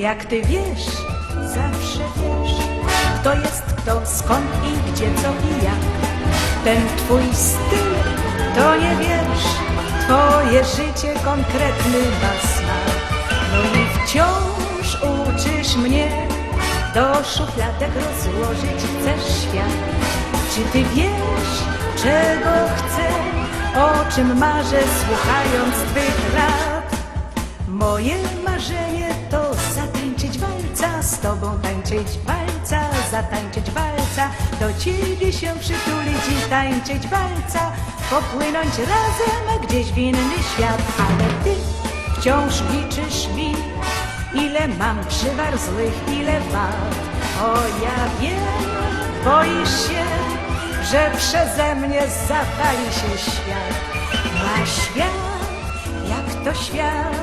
jak ty wiesz, zawsze wiesz, kto jest kto, skąd i gdzie, co i jak. Ten twój styl to nie wiesz, twoje życie konkretny ma. No i wciąż uczysz mnie, do szufladek rozłożyć chcesz świat. Czy ty wiesz, czego chcę, o czym marzę, słuchając twych rad? Moje marzenie tańczyć walca, zatańczyć walca, do ciebie się przytulić i tańczyć walca, popłynąć razem gdzieś w inny świat, ale ty wciąż liczysz mi, ile mam przywar złych, ile wad. O ja wiem, boisz się, że przeze mnie zapali się świat. Na świat, jak to świat,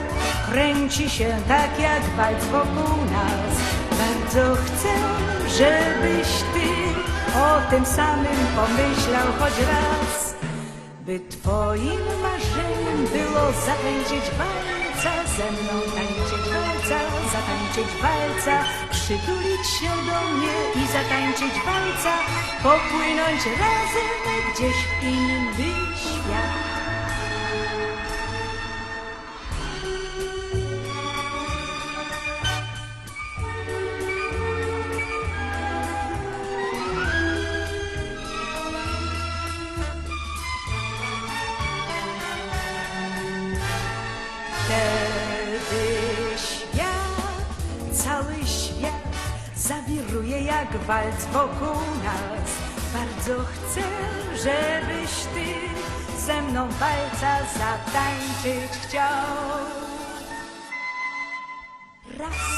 kręci się tak jak walc wokół nas. Bardzo chcę, żebyś ty o tym samym pomyślał choć raz. By twoim marzeniem było zatańczyć walca, ze mną tańczyć walca, zatańczyć walca, przytulić się do mnie i zatańczyć walca, popłynąć razem gdzieś w inny świat. Jak walc wokół nas. Bardzo chcę, żebyś ty ze mną walca zatańczyć chciał. Raz.